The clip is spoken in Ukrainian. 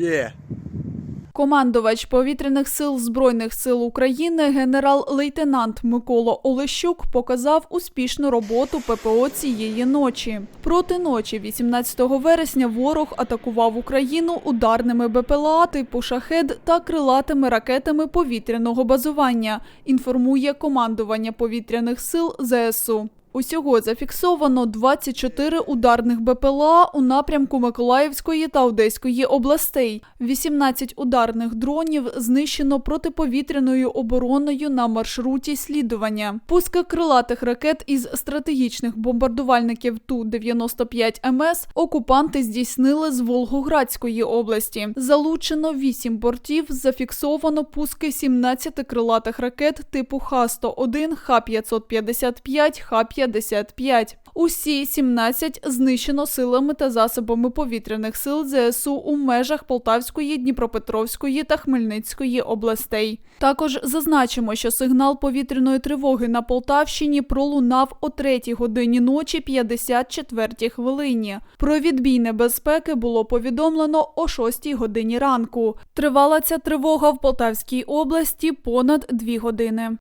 Yeah. Командувач повітряних сил Збройних сил України генерал-лейтенант Микола Олещук показав успішну роботу ППО цієї ночі. Проти ночі, 18 вересня, ворог атакував Україну ударними БПЛА типу шахед та крилатими ракетами повітряного базування. Інформує командування повітряних сил ЗСУ. Усього зафіксовано 24 ударних БПЛА у напрямку Миколаївської та Одеської областей. 18 ударних дронів знищено протиповітряною обороною на маршруті слідування. Пуски крилатих ракет із стратегічних бомбардувальників Ту-95 МС окупанти здійснили з Волгоградської області. Залучено 8 бортів, зафіксовано пуски 17 крилатих ракет типу Х-101, Х-555, Х-55. Усі 17 знищено силами та засобами повітряних сил ЗСУ у межах Полтавської, Дніпропетровської та Хмельницької областей. Також зазначимо, що сигнал повітряної тривоги на Полтавщині пролунав о 3 годині ночі 54 хвилині. Про відбій небезпеки було повідомлено о 6 годині ранку. Тривала ця тривога в Полтавській області понад 2 години.